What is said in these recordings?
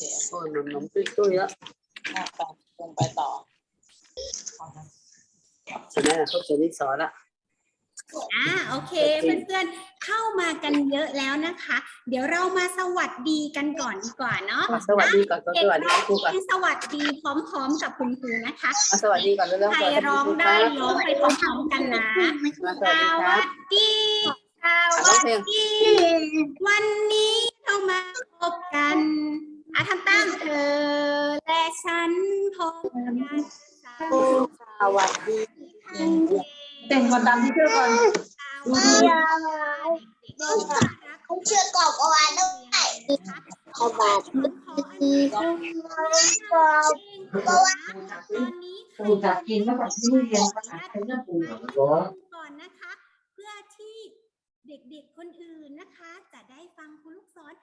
เคโอ้ยหนุ่มหนุ่มตุ้ยตุ้ยแล้วอะไปลงไปต่อใช่ไหมเขาเขียนดินสอนละ อ่าโอเค เพื่อนๆเข้ามากันเยอะแล้วนะคะ เดี๋ยวเรามาสวัสดีกันก่อนดีกว่าเนาะอะสวัสดีก่อนก่อนสวัสดีร้องครูก่อนเพลงสวัสดีพร้อมๆกับคุณครูนะคะอะสวัสดีก่อนเรื่องใครร้องได้ร้องไปพร้อมๆกันนะมาสสวัสดีครัวับ สดีสวัสดี วันนี้เรามาพบกัน อาทำตามเธอและฉันพบกันสวัสดีเต้นคนตามที่เชื่อก่อนเชื่อกกรอบเอาไว้ด้วยเอาบาดดีตอนนี้ปูจากกินแล้วแบบที่เรียนภาษาไทยเรื่องปูก่อนนะคะ เพื่อที่เด็กๆคนอื่นนะคะ จะได้ฟังคุณลูกศร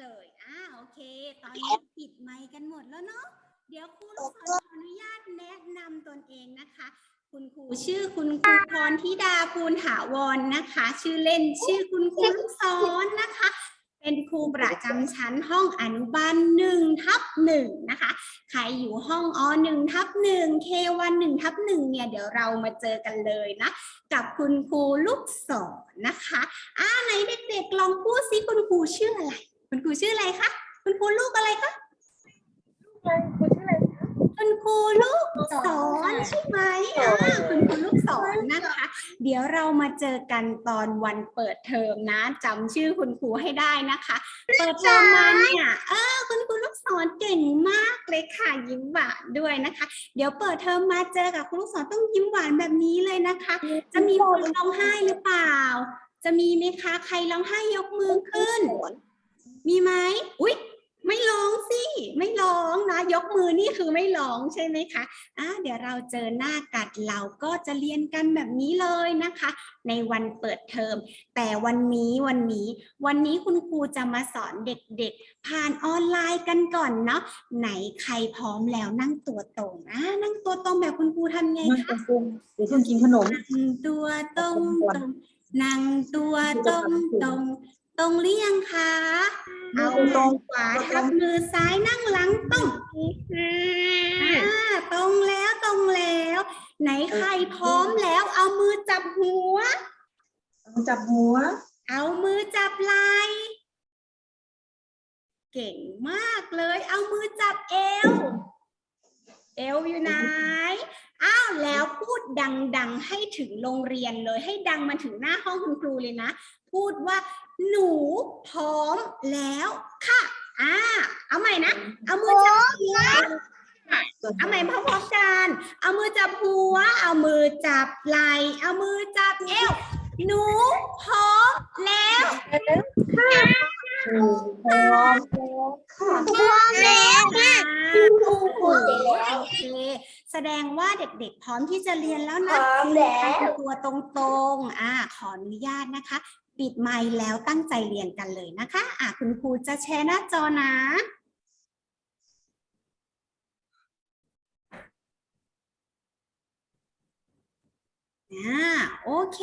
เลยอ่าโอเค ตอนนี้ปิดไมค์กันหมดแล้วเนาะ เดี๋ยวครูลูกขออนุญาตแนะนำตนเองนะคะ คุณครูชื่อคุณครูพรธิดาภูลถาวรนะคะ ชื่อเล่นชื่อคุณครูลูกศรนะคะ เป็นครูประจำชั้นห้องอนุบาลหนึ่งทับหนึ่งนะคะ ใครอยู่ห้องอหนึ่งทับหนึ่งเควันหนึ่งทับหนึ่งเนี่ยเดี๋ยวเรามาเจอกันเลยนะ กับคุณครูลูกศรนะคะอ่าไหนเด็กๆลองพูดซิคุณครูชื่ออะไร คุณครูชื่ออะไรคะ คุณครูลูกอะไรคะ คุณครูลูกศรใช่ไหมอ่าคุณครูลูกศรนะคะ เดี๋ยวเรามาเจอกันตอนวันเปิดเทอมนะจำชื่อคุณครูให้ได้นะคะ เปิดเทอมมาเนี่ยเออคุณครูลูกศรเก่งมากเลยค่ะยิ้มหวานด้วยนะคะ เดี๋ยวเปิดเทอมมาเจอกับคุณลูกศรต้องยิ้มหวานแบบนี้เลยนะคะ จะมีคนร้องไห้หรือเปล่า จะมีไหมคะ ใครร้องไห้ยกมือขึ้น มีไหมอุ๊ย ไม่ร้องสิ ไม่ร้องนะ ยกมือนี่คือไม่ร้องใช่ไหมคะอะเดี๋ยวเราเจอหน้ากัดเราก็จะเรียนกันแบบนี้เลยนะคะ ในวันเปิดเทอม แต่วันนี้วันนี้ วันนี้คุณครูจะมาสอนเด็กๆ ผ่านออนไลน์กันก่อนเนาะ ไหนใครพร้อมแล้วนั่งตัวตรงอะนั่งตัวตรงแบบคุณครูทำไงนั่งคะตรงๆเดี๋ยวฉันกินขนมนั่งตัวตรงตรงนั่งตัวตรงตรง ตรงหรือยังคะ เอามือขวาทับมือซ้ายนั่งหลังตรงอ่าตรงแล้วตรงแล้ว ไหนใครพร้อมแล้ว เอามือจับหัว จับหัว เอามือจับไหล่เก่งมากเลย เอามือจับเอว เอวอยู่ไหน อ้าวแล้วพูดดังๆให้ถึงโรงเรียนเลย ให้ดังมาถึงหน้าห้องคุณครูเลยนะ พูดว่า หนูพร้อมแล้วค่ะอ่าเอาใหม่นะ เอามือจับหัวเอาใหม่พร้อมๆกัน เอามือจับหัว เอามือจับไหล่เอามือจับเอวหนูพร้อมแล้วพร้อมแล้วค่ะโอ้โหโอเคแสดงว่าเด็กๆ พร้อมที่จะเรียนแล้วพนะร้อมแล้วทำตัวตรงๆ อ่า ขออนุญาตนะคะ ปิดไมค์แล้วตั้งใจเรียนกันเลยนะคะอ่าคุณครูจะแชร์หน้าจอนะอ่าโอเค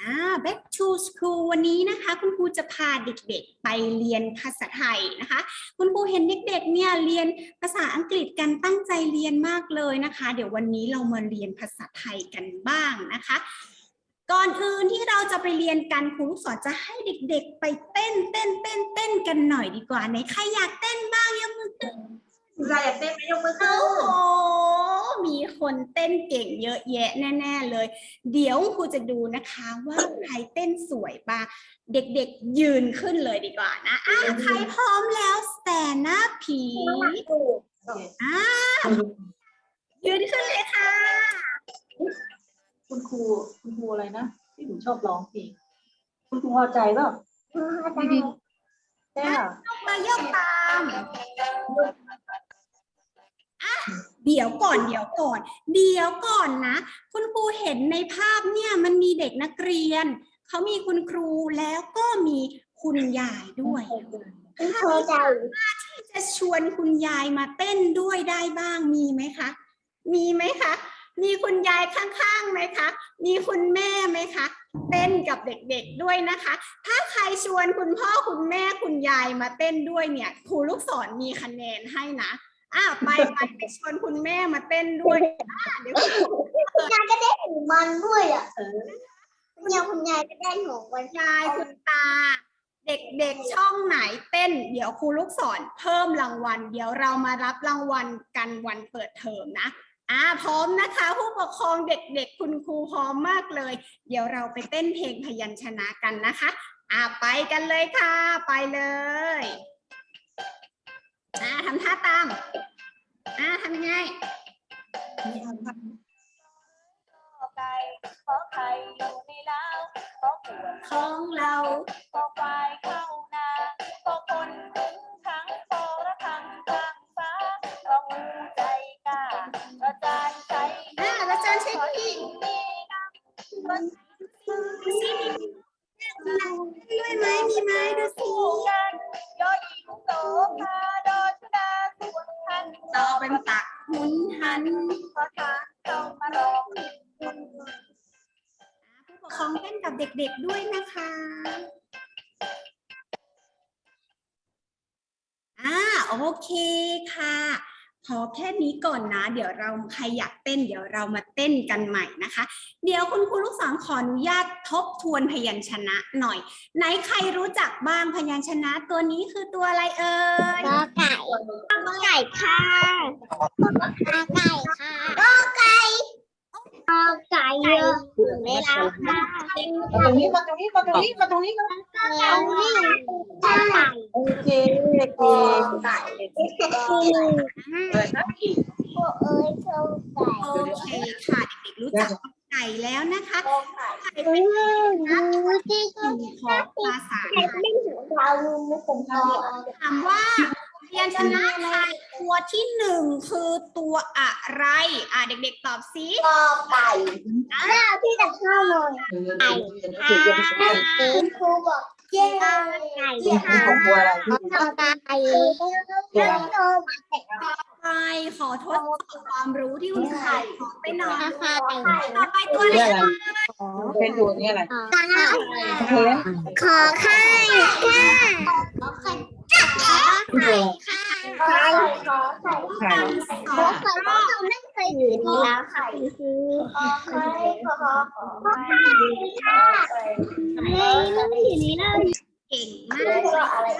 อ่า back to school วันนี้นะคะ คุณครูจะพาเด็กๆไปเรียนภาษาไทยนะคะ คุณครูเห็นเด็กๆเนี่ยเรียนภาษาอังกฤษกันตั้งใจเรียนมากเลยนะคะ เดี๋ยววันนี้เรามาเรียนภาษาไทยกันบ้างนะคะ ก่อนอื่นที่เราจะไปเรียนกันครูลูกศรจะให้เด็กๆ ไปเต้นเต้นเต้นเต้นกันหน่อยดีกว่าไหนใครอยากเต้นบ้างยกมือขึ้น คุณยายอยากเต้นไหมยกมือขึ้โอ้นโห คนเต้นเก่งเยอะแยะแน่ ๆ เลย เดี๋ยวครูจะดูนะคะว่าใครเต้นสวยบ้างเด็กๆยืนขึ้นเลยดีกว่านะอะใครพร้อมแล้วแ a นหน้าผีอ่ายืนขึ้นเลยค่ะ คุณครูคุณครูอะไรนะที่หนูชอบร้องเพลงคุณครูพอใจเปล่าดีๆใช่ค่ะยกมายกตามอะ เดี๋ยวก่อนเดี๋ยวก่อน เดี๋ยวก่อนนะ คุณครูเห็นในภาพเนี่ยมันมีเด็กนักเรียน เขามีคุณครูแล้วก็มีคุณยายด้วยพอใจจะชวนคุณยายมาเต้นด้วยได้บ้างมีไหมคะ มีไหมคะ มีคุณยายข้างๆไหมคะ มีคุณแม่ไหมคะเต้นกับเด็กๆด้วยนะคะ ถ้าใครชวนคุณพ่อคุณแม่คุณยายมาเต้นด้วยเนี่ยครูลูกศรมีคะแนนให้นะ อะไปไปไปชวนคุณแม่มาเต้นด้วยอะเดี๋ยวครูคุณยายก็ได้หูมันด้วยอะคุณยายคุณยายก็ได้หูมันยายคุณตา เด็กๆช่องไหนเต้น เดี๋ยวครูลูกศรเพิ่มรางวัล เดี๋ยวเรามารับรางวัลกันวันเปิดเทอมนะอ่าพร้อมนะคะ ผู้ปกครองเด็กๆ คุณครูพร้อมมากเลย เดี๋ยวเราไปเต้นเพลงพยัญชนะกันนะคะ อ่าไปกันเลยค่ะ ไปเลย อ่าทำท่าตาม อ่าทำยังไงขอไก่ขอไข่อยู่ในเล้าขอขวดของเราขอควายเข้านาขอคนถึงขังขอระฆังกลางฟ้าของูใจกล้าประจานใจอ่าอาจารย์ใช้พี่มีน้ำ ก่อนนะ เดี๋ยวเราใครอยากเต้น เดี๋ยวเรามาเต้นกันใหม่นะคะ เดี๋ยวคุณครูลูกศรขออนุญาตทบทวนพยัญชนะหน่อย ไหนใครรู้จักบ้างพยัญชนะตัวนี้คือตัวอะไรเอ่ยกอไก่กอไก่ค่ะกอไก่ค่ะกอไก่กอไก่ เยอะถึงเวลาค่ะมาตรงนี้มาตรงนี้มาตรงนี้มาตรงนี้กันแล้วนี่กอไก่โอเคเก่ไก่เลยนะอีกพวกเอ้ยกอไก่โอเคค่ะเด็กๆรู้จักไก่แล้วนะคะไก่เป็นยดูที่ก็สิ่ของภาษาไก่ไม่ถึงเราลูกผมพอถามว่า พยัญชนะไทยตัวที่หนึ่งคือตัวอะไร อะเด็ก ๆ ตอบสิกอไก่แล้วที่จะเข้าเลยไก่คุณครูบอกเจ๊ไก่ที่ที่ห้าของบัวอะไรที่ไก่แล้วโตมาแต่ใครขอทดสอบความรู้ที่คุณขายขอไปหน่อยไก่ต่อไปตัวอะไรเป็นตัวนี้อะไรขอขอไข่ค่ะ ไข่ค่ะไข่ขอไข่ไข่ขอไข่เราไม่เคยอยู่ในร้านไข่คือขอไข่ขอขอไข่ค่ะไม่เราไม่อยู่ในร้าเก่งมากเลย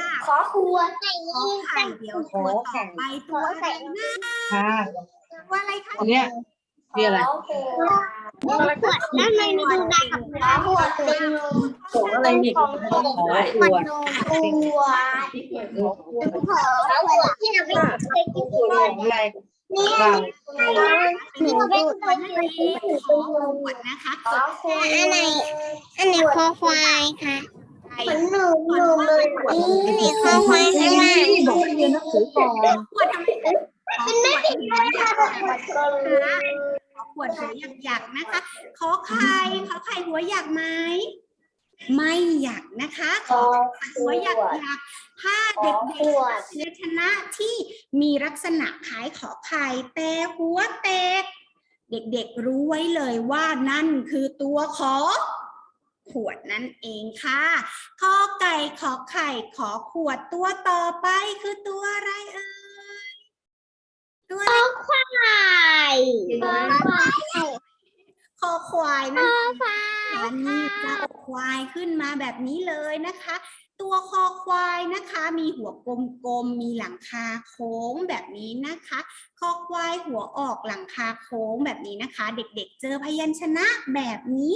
ค่ะขอครัวไก่ขอไข่เดียวตัวต่อไปตัวอะไรนะค่ะตัวอะไรคะเนี้ย นี่อะไรขวดแล้วไม่มีดูด้กับขวดเป็นของอะไรนี่ของขวดขวดขวดขอขวดที่เราไปกินขวดของอะไรนี่ว่าหนูไม่เคยอันนี้ขอขวดนะคะอันไหนอันไหนคอควายค่ะเหมือนหนูหนูเลยนี่นี่คอควายข้างล่างนี่บอกให้เรียนหนังสือก่อนขวดทำไมเป็นไม่ผิดเลยค่ะ ขอขวดหัวหยักๆนะคะ ขอไข่ขอไข่หัวหยักไหมไม่หยักนะคะขอไข่หัวหยักหยักถ้าเด็กๆพยัญชนะที่มีลักษณะคล้ายขอไข่แต่หัวแตก เด็กๆรู้ไว้เลยว่านั่นคือตัวขอขวดนั่นเองค่ะขอไก่ขอไข่ขอขวดตัวต่อไปคือตัวอะไรเอ่ย ตัวอะไรควายคอควายคอควายคนั่นอเองควายอันนี้จะควายขึ้นมาแบบนี้เลยนะคะ ตัวคอควายนะคะ มีหัวกลมๆ มีหลังคาโค้งแบบนี้นะคะ คอควายหัวออกหลังคาโค้งแบบนี้นะคะ เด็กๆ เจอพยัญชนะแบบนี้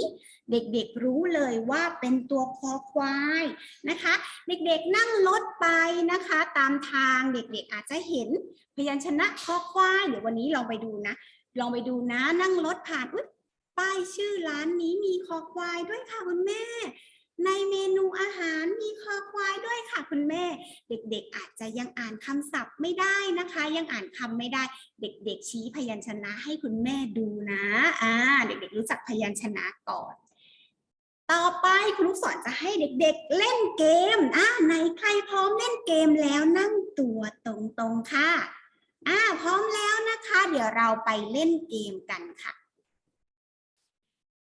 เด็กๆรู้เลยว่าเป็นตัวคอควายนะคะ เด็กๆนั่งรถไปนะคะ ตามทางเด็กๆอาจจะเห็นพยัญชนะคอควายเดี๋ยววันนี้ลองไปดูนะ ลองไปดูนะนั่งรถผ่านอุ๊ยป้ายชื่อร้านนี้มีคอควายด้วยค่ะคุณแม่ ในเมนูอาหารมีคอควายด้วยค่ะคุณแม่ เด็กๆ อาจจะยังอ่านคำศัพท์ไม่ได้นะคะ ยังอ่านคำไม่ได้ เด็กๆ ชี้พยัญชนะให้คุณแม่ดูนะอ่าเด็กๆ รู้จักพยัญชนะก่อน ต่อไปคุณลูกศรจะให้เด็กๆ เล่นเกมอ่าไหนใครพร้อมเล่นเกมแล้วนั่งตัวตรงๆค่ะอ่าพร้อมแล้วนะคะ เดี๋ยวเราไปเล่นเกมกันค่ะ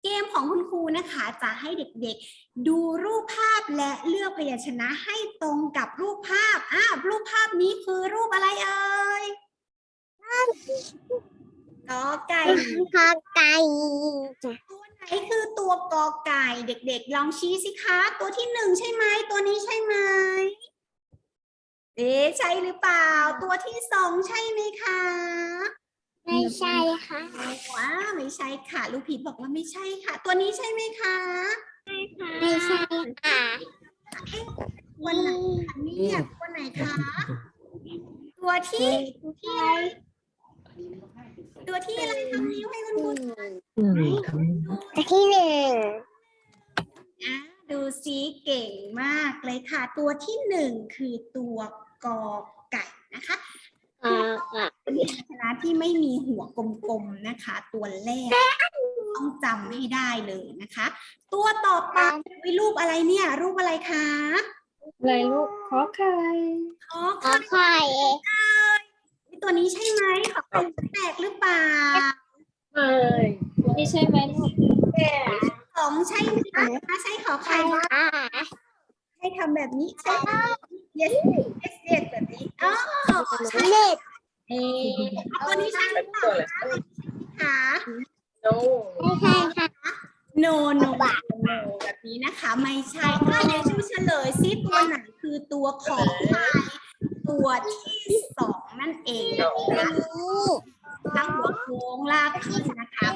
เกมของคุณครูนะคะจะให้เด็กๆ ดูรูปภาพและเลือกพยัญชนะให้ตรงกับรูปภาพอ่ารูปภาพนี้คือรูปอะไรเอ่ยกอไก่พอไก่ตัวไหนคือตัวกอไก่เด็กๆ ลองชี้สิคะ ตัวที่หนึ่งใช่ไหมตัวนี้ใช่ไหมเอ๊ะใช่หรือเปล่า ตัวที่สองใช่ไหมคะ ไม่ใช่ค่ะว้าไม่ใช่ค่ะ ลูกพีชบอกว่าไม่ใช่ค่ะ ตัวนี้ใช่ไหมคะไม่ใช่ค่ะวันไหนคะเนี่ยตัวไหนคะตัวที่ที่อะไรตัวที่อะไรทำนิ้วให้คุณครูตัวที่หนึ่งอะดูซิเก่งมากเลยค่ะ ตัวที่หนึ่งคือตัวกอไก่นะคะอ่าค่ะ ชนะที่ไม่มีหัวกลมๆนะคะ ตัวแรกต้องจำให้ได้เลยนะคะ ตัวต่อไปวิรูปอะไรเนี่ย รูปอะไรคะอะไรลูกขอไข่ขอขอไข่ไข่ตัวนี้ใช่ไหมขอไข่แตกหรือเปล่าไม่นี่ใช่ไหมลูกสองใช่ไหมคะถ้าใช่ขอไข่อ่าให้ทำแบบนี้ใช่ไหม yes yes yes แบบนี้อ๋อใช่เน็ตเอ๊ะตัวนี้ใช่หรือเปล่าคะโน้ไม่ใช่ค่ะ no no no แบบนี้นะคะ ไม่ใช่ถ้าเดี๋ยวชูเฉลยซิตัวไหนคือตัวของไข่ตัวที่สองนั่นเองนะคะตั้งหัวโค้งลากขึ้นนะคะ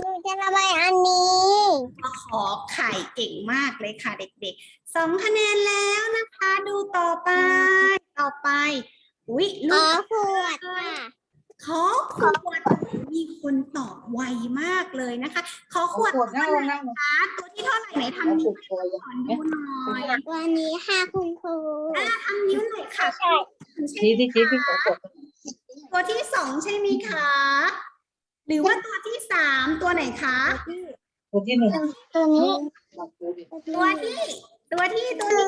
หนูจะระบายอันนี้มาขอไข่เก่งมากเลยค่ะเด็กๆ สองคะแนนแล้วนะคะ ดูต่อไป ต่อไป อุ๊ยขลูอกขวดค่ะขอขวดมีคนตอบไวมากเลยนะคะ ขอขวดขวดนั่งลงนั่งลงนะคะตัวที่เท่าไหร่ไหนทำนิ้วให้สอนดูหน่อยวันนี้ค่ะคุณครูอะทำนิ้วหน่อยค่ะชี้ที่ชี้ที่ขอขวดตัวที่สองใช่ไหมคะหรือว่าตัวที่สามตัวไหนคะตัวที่หนึ่งตัวนี้ตัวที่ ตัวที่ตัวที่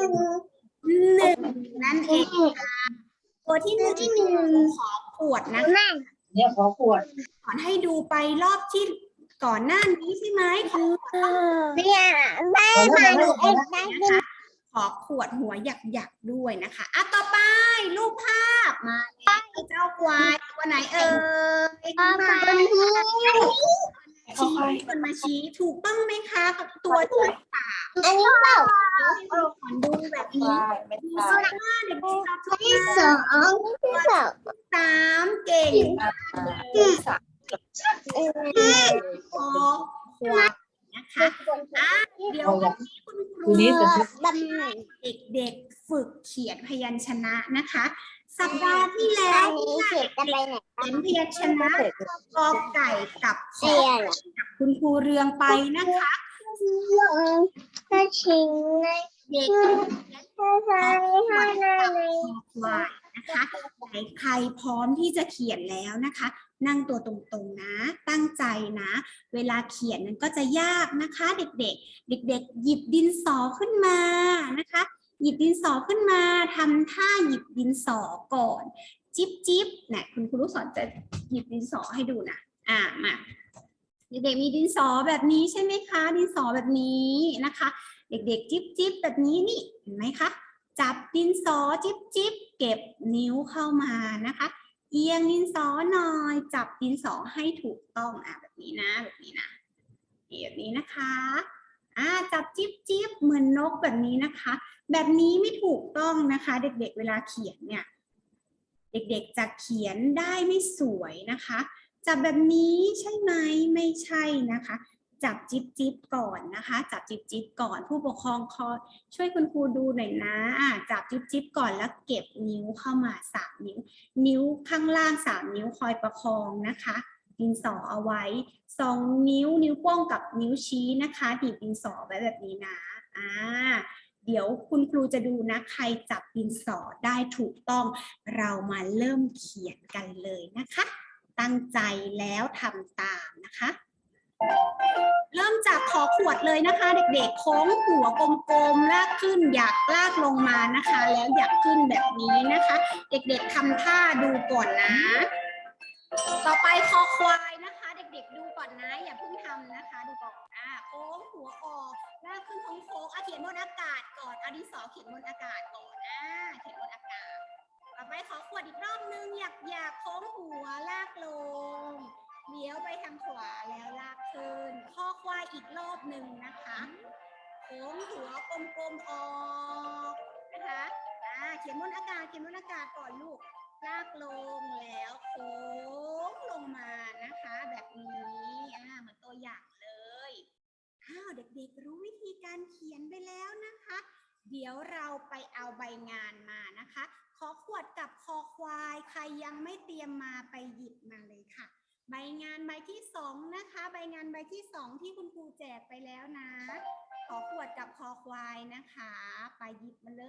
หนึ่งนั่นเองค่ะตัวที่หนึ่งขอขวดนะคะนั่งเนี่ยขอขวดสอนให้ดูไปรอบที่ก่อนหน้านี้ใช่ไหมขอขวดเนี่ยได้มาหนูเอ็กได้นะคะขอขวดหัวหยักหยักๆด้วยนะคะอะต่อไปรูปภาพมาเลยเจ้าควายตัวไหนเอ่ยพอมาตัวนี้ ชี้คนมาชี้ถูกต้องไหมคะกับตัวที่อันนี้เปล่าสอนดูแบบนี้ดูสิว่าเด็กๆชอบทุกที่หสน้าองที่สองสามเก่งมากขอขวดนะคะอะเดี๋ยววันนี้คุณครูตัวนี้แต่ที่ดำเด็กๆฝึกเขียนพยัญชนะนะคะ สัปดาห์ที่แล้วอันนี้เขียนจะไปไหนเขียนพยัญชนะกอไก่กับขเสีอยเหรอคุณครูเรืองไปนะคะถ้าชิงในเด็กถ้าใช้ให้ในในควายนะคะไหนใครพร้อมที่จะเขียนแล้วนะคะ นั่งตัวตรงๆนะ ตั้งใจนะ เวลาเขียนมันก็จะยากนะคะ เด็กๆ เด็ก ๆ หยิบดินสอขึ้นมานะคะ หยิบดินสอขึ้นมาทำท่าหยิบดินสอก่อน จิ๊บจิ๊บเนี่ยคุณครูลูกศรจะหยิบดินสอให้ดูนะอ่ามาเด็กๆมีดินสอแบบนี้ใช่ไหมคะ ดินสอแบบนี้นะคะ เด็กๆ จิ๊บจิ๊บแบบนี้นี่เห็นไหมคะจับดินสอจิ๊บจิ๊บเก็บนิ้วเข้ามานะคะ เอียงดินสอหน่อย จับดินสอให้ถูกต้องอะแบบนี้นะแบบนี้นะแบบนี้นะคะอ่าจับจิ๊บจิ๊บเหมือนนกแบบนี้นะคะ แบบนี้ไม่ถูกต้องนะคะ เด็กๆเวลาเขียนเนี่ย เด็กๆจะเขียนได้ไม่สวยนะคะ จับแบบนี้ใช่ไหมไม่ใช่นะคะ จับจิ๊บจิ๊บก่อนนะคะ จับจิ๊บจิ๊บก่อนผู้ปกครองคอยช่วยคุณครูดูหน่อยนะะจับจิ๊บจิ๊บก่อนแล้วเก็บนิ้วเข้ามาสามนิ้ว นิ้วข้างล่างสามนิ้วคอยประคองนะคะดินสอเอาไว้สองนิ้วนิ้วโป้งกับนิ้วชี้นะคะดีบดินสอไว้แบบนี้นะอ่า เดี๋ยวคุณครูจะดูนะ ใครจับดินสอได้ถูกต้อง เรามาเริ่มเขียนกันเลยนะคะ ตั้งใจแล้วทำตามนะคะ เริ่มจากขอขวดเลยนะคะ เด็กๆโค้งหัวกลมๆลากขึ้นอยากลากลงมานะคะ แล้วอยากขึ้นแบบนี้นะคะ เด็กๆทำท่าดูก่อนนะ ต่อไปคอควายนะคะ เด็กด็กๆดู ก่อนนะอย่าเพิ่งทำนะคะ ดูก่อนอ่าโค้งหัวออกลากขึ้นของโค้งอะเขียนบนอากาศก่อนเอาดินสอเขียนบนอากาศก่อนอ่าเขียนบนอากาศต่อไปขอขวดอีกรอบนึงอยากอยากโค้งหัวลากลงเลี้ยวไปทางขวาแล้วลากขึ้นข้อควายอีกรอบหนึ่งนะคะโค้งหัวกลมๆออกนะคะอ่าเขียนบนอากาศเขียนบนอากาศก่อนลูก ลากลงแล้วโค้งลงมานะคะ แบบนี้อ่าเหมือนตัวอย่างเลยอ้าวเด็กๆ รู้วิธีการเขียนไปแล้วนะคะ เดี๋ยวเราไปเอาใบงานมานะคะ ขอขวดกับคอควายใครยังไม่เตรียมมาไปหยิบมาเลยค่ะ ใบงานใบที่สองนะคะ ใบงานใบที่สองที่คุณครูแจกไปแล้วนะขอขวดกับคอควายนะคะ ไปหยิบมาเล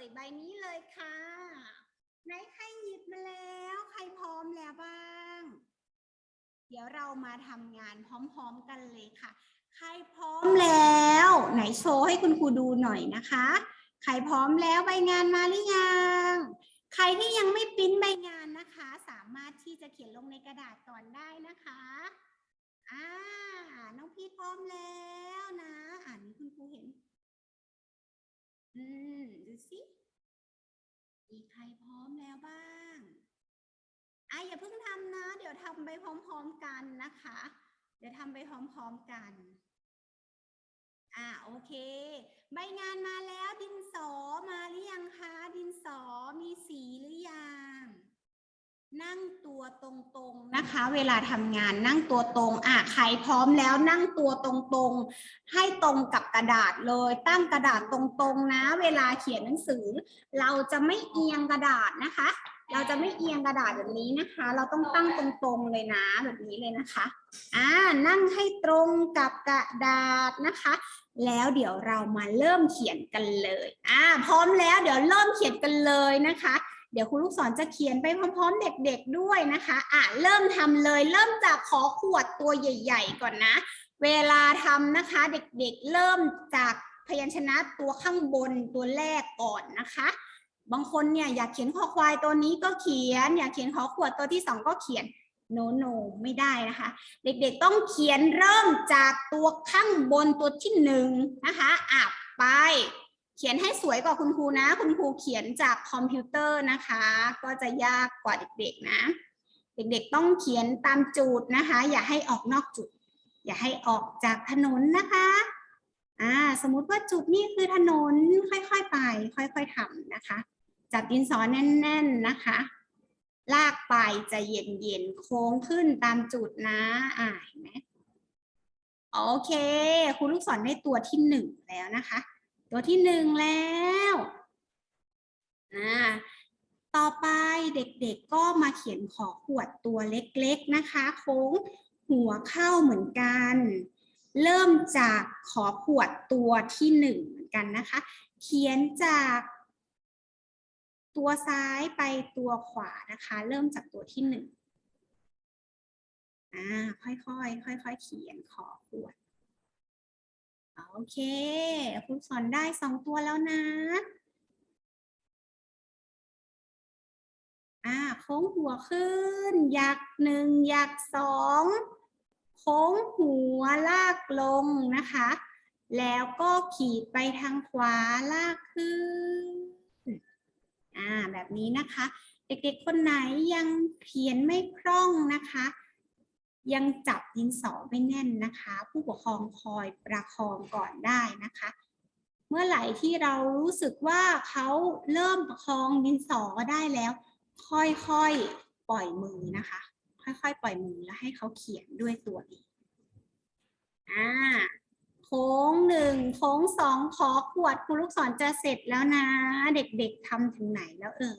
ย ใบนี้เลยค่ะ ไหนใครหยิบมาแล้ว ใครพร้อมแล้วบ้าง เดี๋ยวเรามาทำงานพร้อมๆกันเลยค่ะ ใครพร้อมแล้ว ไหนโชว์ให้คุณครูดูหน่อยนะคะ ใครพร้อมแล้วใบงานมาหรือยัง ใครที่ยังไม่ปริ้นใบงานนะคะ สามารถที่จะเขียนลงในกระดาษก่อนได้นะคะอ่าน้องพีทพร้อมแล้วนะ อ่านคุณครูเห็น อืม ดูสิ มีใครพร้อมแล้วบ้างอะอย่าเพิ่งทำนะ เดี๋ยวทำไปพร้อมๆกันนะคะ เดี๋ยวทำไปพร้อมๆกันอ่าโอเค ใบงานมาแล้วดินสอมาหรือยังคะ ดินสอมีสีหรือยัง นั่ง ตัวตรงๆนะคะ เวลาทำงานนั่งตัวตรงอะใครพร้อมแล้วนั่งตัวตรงๆ ให้ตรงกับกระดาษเลย ตั้งกระดาษตรงๆนะ เวลาเขียนหนังสือ เราจะไม่เอียงกระดาษนะคะ เราจะไม่เอียงกระดาษแบบนี้นะคะ เราต้องตั้งตรงๆเลยนะแบบนี้เลยนะคะอ่านั่งให้ตรงกับกระดาษนะคะ แล้วเดี๋ยวเรามาเริ่มเขียนกันเลยอ่าพร้อมแล้วเดี๋ยวเริ่มเขียนกันเลยนะคะ เดี๋ยวครูลูกศรจะเขียนไปพร้อมๆ เด็กๆด้วยนะคะอะเริ่มทำเลย เริ่มจากขอขวดตัวใหญ่ ๆ ก่อนนะ เวลาทำนะคะเด็กๆ เริ่มจากพยัญชนะตัวข้างบนตัวแรกก่อนนะคะ บางคนเนี่ยอยากเขียนคอควายตัวนี้ก็เขียน อยากเขียนขอขวดตัวที่สองก็เขียนโนโนไม่ได้นะคะ เด็กๆต้องเขียนเริ่มจากตัวข้างบนตัวที่หนึ่งนะคะอะไป เขียนให้สวยกว่าคุณครูนะ คุณครูเขียนจากคอมพิวเตอร์นะคะ ก็จะยากกว่าเด็กๆนะ เด็กๆต้องเขียนตามจุดนะคะ อย่าให้ออกนอกจุด อย่าให้ออกจากถนนนะคะอ่าสมมุติว่าจุดนี้คือถนนค่อยๆไป ค่อยๆทำนะคะ จับดินสอแน่น ๆนะคะ ลากไปใจะเย็นๆโค้งขึ้นตามจุดนะอ่าเห็นไหมโอเคครูลูกศรได้ตัวที่หนึ่งแล้วนะคะ ตัวที่หนึ่งแล้วอ่าต่อไปเด็กๆก็มาเขียนขอขวดตัวเล็กๆนะคะ โค้งหัวเข้าเหมือนกัน เริ่มจากขอขวดตัวที่หนึ่งเหมือนกันนะคะ เขียนจากตัวซ้ายไปตัวขวานะคะ เริ่มจากตัวที่หนึ่งอ่าค่อยๆค่อยๆเขียนขอขวด โอเคครูสอนได้สองตัวแล้วนะอ่าโค้งหัวขึ้นยักหนึ่งยักสองโค้งหัวลากลงนะคะ แล้วก็ขีดไปทางขวาลากขึ้นอ่าแบบนี้นะคะ เด็กๆคนไหนยังเขียนไม่คล่องนะคะ ยังจับดินสอไม่แน่นนะคะ ผู้ปกครองคอยประคองก่อนได้นะคะ เมื่อไหร่ที่เรารู้สึกว่าเขาเริ่มประคองดินสอได้แล้ว ค่อยๆปล่อยมือนะคะ ค่อยๆ ปล่อยมือแล้วให้เขาเขียนด้วยตัวเองอ่าโค้งหนึ่งโค้งสองขอขวดครูลูกศรจะเสร็จแล้วนะ เด็กๆทำถึงไหนแล้วเออ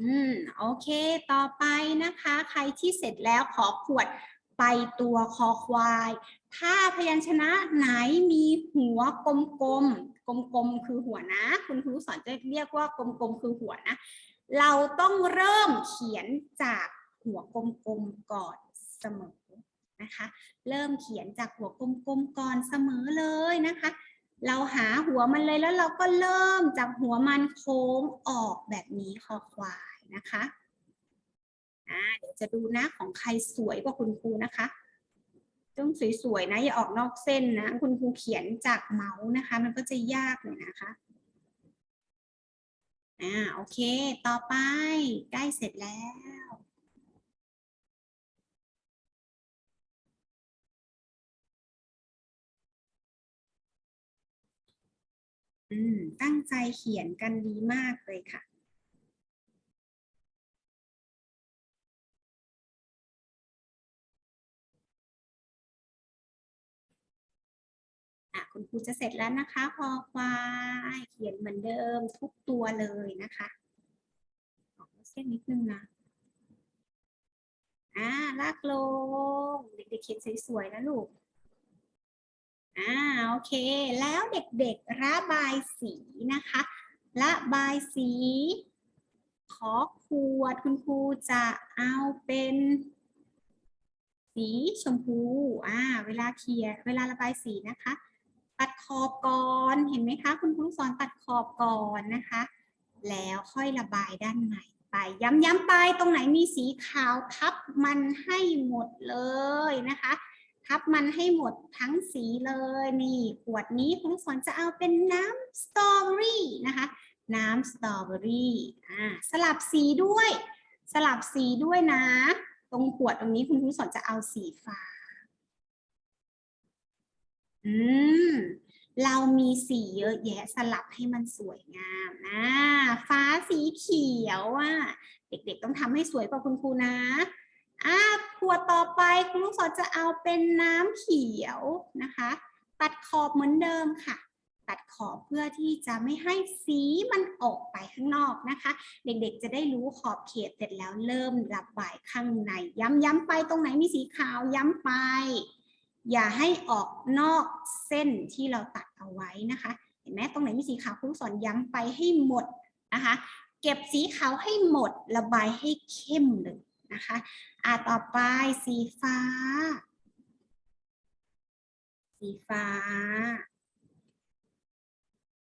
อืมโอเค ต่อไปนะคะ ใครที่เสร็จแล้วขอขวดไปตัวคอควาย ถ้าพยัญชนะไหนมีหัวกลมๆ กลมๆ คือหัวนะ คุณครูสอนจะเรียกว่ากลมๆ คือหัวนะ เราต้องเริ่มเขียนจากหัวกลมๆ ก่อนเสมอนะคะ เริ่มเขียนจากหัวกลมๆ ก่อนเสมอเลยนะคะ เราหาหัวมันเลยแล้วเราก็เริ่มจากหัวมันโค้งออกแบบนี้คอควายนะคะอ่าเดี๋ยวจะดูนะของใครสวยกว่าคุณครูนะคะต้องสวยๆนะอย่าออกนอกเส้นนะ คุณครูเขียนจากเมาส์นะคะ มันก็จะยากหน่อยนะคะอ่าโอเค ต่อไปใกล้เสร็จแล้ว ตั้งใจเขียนกันดีมากเลยค่ะ คุณครูจะเสร็จแล้วนะคะพอควายเขียนเหมือนเดิมทุกตัวเลยนะคะออกเส้นนิดนึงนะอ่าลากลง เด็กๆเขียนสวยๆนะลูก อ่าโอเค แล้วเด็กๆระบายสีนะคะ ระบายสี ขอขวดคุณครูจะเอาเป็น สีชมพูอ่าเวลาเขียนเวลาระบายสีนะคะ ตัดขอบก่อนเห็นไหมคะ คุณครูสอนตัดขอบก่อนนะคะ แล้วค่อยระบายด้านในไป ย้ำๆไปตรงไหนมีสีขาวทับมันให้หมดเลยนะคะ ทับมันให้หมดทั้งสีเลยนี่ขวดนี้คุณครูสอนจะเอาเป็นน้ำสตรอเบอรี่นะคะน้ำสตรอเบอรี่อ่าสลับสีด้วย สลับสีด้วยนะ ตรงขวดตรงนี้คุณครูสอนจะเอาสีฟ้า อืม เรามีสีเยอะแยะสลับให้มันสวยงามนะฟ้าสีเขียวอะ เด็กๆต้องทำให้สวยกว่าคุณครูนะ อ่าขวดต่อไปคุณลูกศรจะเอาเป็นน้ำเขียวนะคะ ตัดขอบเหมือนเดิมค่ะ ตัดขอบเพื่อที่จะไม่ให้สีมันออกไปข้างนอกนะคะ เด็กๆจะได้รู้ขอบเขตเสร็จแล้วเริ่มระบายข้างใน ย้ำๆไปตรงไหนมีสีขาวย้ำไป อย่าให้ออกนอกเส้นที่เราตัดเอาไว้นะคะ เห็นไหมตรงไหนมีสีขาวครูสอนย้ำไปให้หมดนะคะ เก็บสีขาวให้หมด ระบายให้เข้มเลย นะคะอ่าต่อไปสีฟ้า สีฟ้า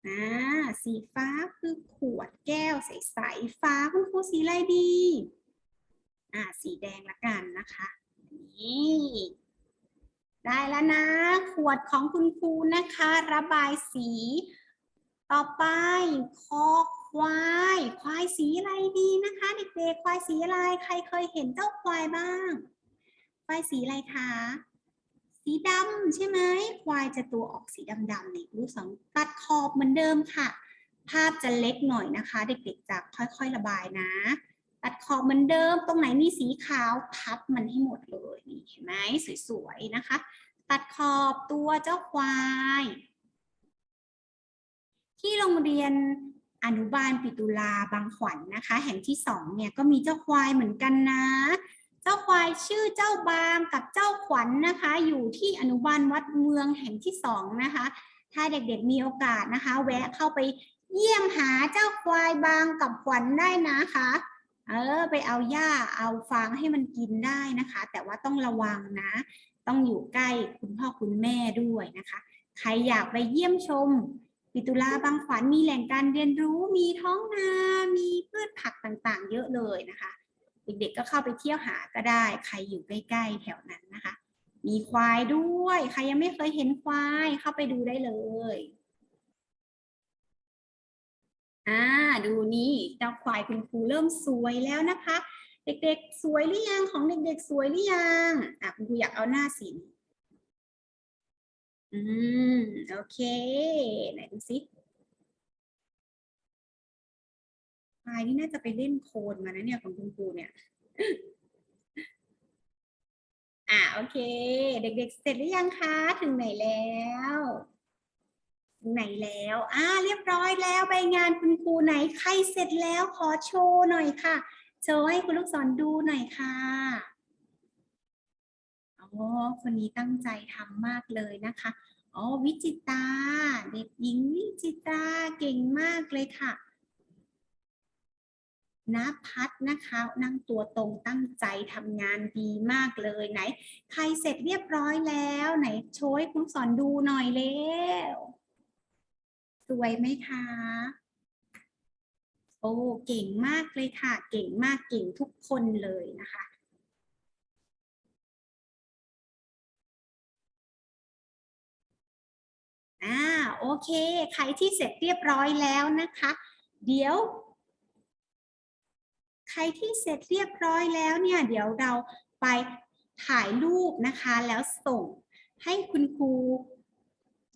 อ่าสีฟ้าคือขวดแก้วใสๆฟ้าคุณครูสีอะไรดีอ่าสีแดงละกันนะคะนี่ได้แล้วนะ ขวดของคุณครูนะคะ ระบายสี ต่อไปคอ ควาย ควายสีอะไรดีนะคะเด็กๆควายสีอะไรใครเคยเห็นเจ้าควายบ้าง ควายสีอะไรคะสีดำใช่ไหมควายจะตัวออกสีดำๆนี่รู้สองตัดขอบเหมือนเดิมค่ะ ภาพจะเล็กหน่อยนะคะ เด็กๆจะค่อยๆระบายนะ ตัดขอบเหมือนเดิม ตรงไหนมีสีขาวทับมันให้หมดเลยนี่เห็นไหมสวยๆนะคะ ตัดขอบตัวเจ้าควายที่โรงเรียน อนุบาลปิตุลาบางขวัญนะคะ แห่งที่สองเนี่ยก็มีเจ้าควายเหมือนกันนะ เจ้าควายชื่อเจ้าบางกับเจ้าขวัญนะคะ อยู่ที่อนุบาลวัดเมืองแห่งที่สองนะคะ ถ้าเด็กๆมีโอกาสนะคะ แวะเข้าไปเยี่ยมหาเจ้าควายบางกับขวัญได้นะคะเออไปเอาหญ้าเอาฟางให้มันกินได้นะคะ แต่ว่าต้องระวังนะ ต้องอยู่ใกล้คุณพ่อคุณแม่ด้วยนะคะ ใครอยากไปเยี่ยมชม ปิตุลาบางขวัญมีแหล่งการเรียนรู้ มีท้องนา มีพืชผักต่างๆ เยอะเลยนะคะ เด็กๆก็เข้าไปเที่ยวหาก็ได้ ใครอยู่ใกล้ ๆ แถวนั้นนะคะ มีควายด้วย ใครยังไม่เคยเห็นควายเข้าไปดูได้เลยอ่าดูนี่เจ้าควายคุณครูเริ่มสวยแล้วนะคะ เด็กๆ สวยหรือยังของเด็กๆ สวยหรือยังอะคุณครูอยากเอาหน้าสีนี้ อืม โอเค ไหนดูสิควายนี่น่าจะไปเล่นโคลนมานะเนี่ยของคุณครูเนี่ย อะโอเค เด็ก ๆ เสร็จหรือยังคะ ถึงไหนแล้วถึงไหนแล้ว อ่า เรียบร้อยแล้วใบงานคุณครูไหนใครเสร็จแล้วขอโชว์หน่อยค่ะ โชว์ให้คุณลูกศรดูหน่อยค่ะ อ๋อ คนนี้ตั้งใจทำมากเลยนะคะ อ๋อ วิจิตา เด็กหญิงวิจิตา เก่งมากเลยค่ะนพัฒนะคะ นั่งตัวตรงตั้งใจทำงานดีมากเลยไหน ใครเสร็จเรียบร้อยแล้ว ไหนโชว์ให้คุณสอนดูหน่อยเร็วสวยไหมคะ โอ้ เก่งมากเลยค่ะ เก่งมากเก่งทุกคนเลยนะคะ อ่าโอเค ใครที่เสร็จเรียบร้อยแล้วนะคะ เดี๋ยว ใครที่เสร็จเรียบร้อยแล้วเนี่ย เดี๋ยวเราไปถ่ายรูปนะคะ แล้วส่งให้คุณครู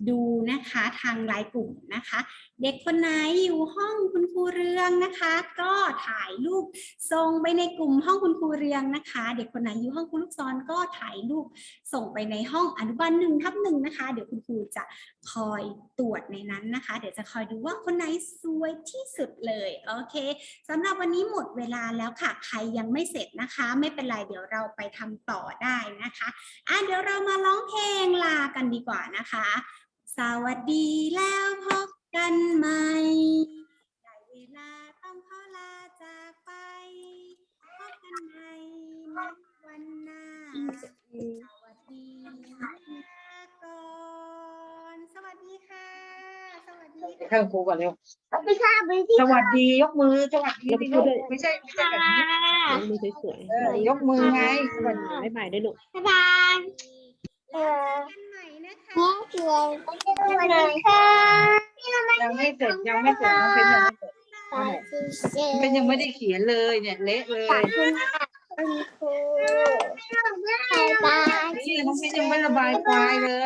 ดูนะคะทางไลน์กลุ่มนะคะ เด็กคนไหนอยู่ห้องคุณครูเรืองนะคะ ก็ถ่ายรูปส่งไปในกลุ่มห้องคุณครูเรืองนะคะ เด็กคนไหนอยู่ห้องคุณลูกศรก็ถ่ายรูปส่งไปในห้องอนุบาลหนึ่งทับหนึ่งนะคะ เดี๋ยวคุณครูจะคอยตรวจในนั้นนะคะ เดี๋ยวจะคอยดูว่าคนไหนสวยที่สุดเลย โอเคสำหรับวันนี้หมดเวลาแล้วค่ะ ใครยังไม่เสร็จนะคะ ไม่เป็นไร เดี๋ยวเราไปทำต่อได้นะคะอะเดี๋ยวเรามาร้องเพลงลากันดีกว่านะคะ สวัสดีแล้วพบกันใหม่ได้เวลาต้องขอลาจากไป พบกันใหม่ในวันหน้าสวัสดีลาก่อน สวัสดีค่ะ สวัสดีค่ะข้างครูก่อนเร็วเอาไปค่ะไปที่สวัสดียกมือสวัสดีสิลูกไม่ใช่ไม่ใช่แบบนี้มือสวยเออยกมือไงสวัสดีๆบ๊ายบายด้วยลูก บ๊ายบายแล้วเจอกันใหม่นะคะนี่คือสวัสดีค่ะยังไม่เสร็จยังไม่เสร็จน้องเพชรยังไม่เสร็จสวัสดีเจเพชรยังไม่ได้เขียนเลยเนี่ยเละเลยขอบคุณค่ะคุณครูบ๊ายบาย นี่น้องเพชรยังไม่ระบายควายเลย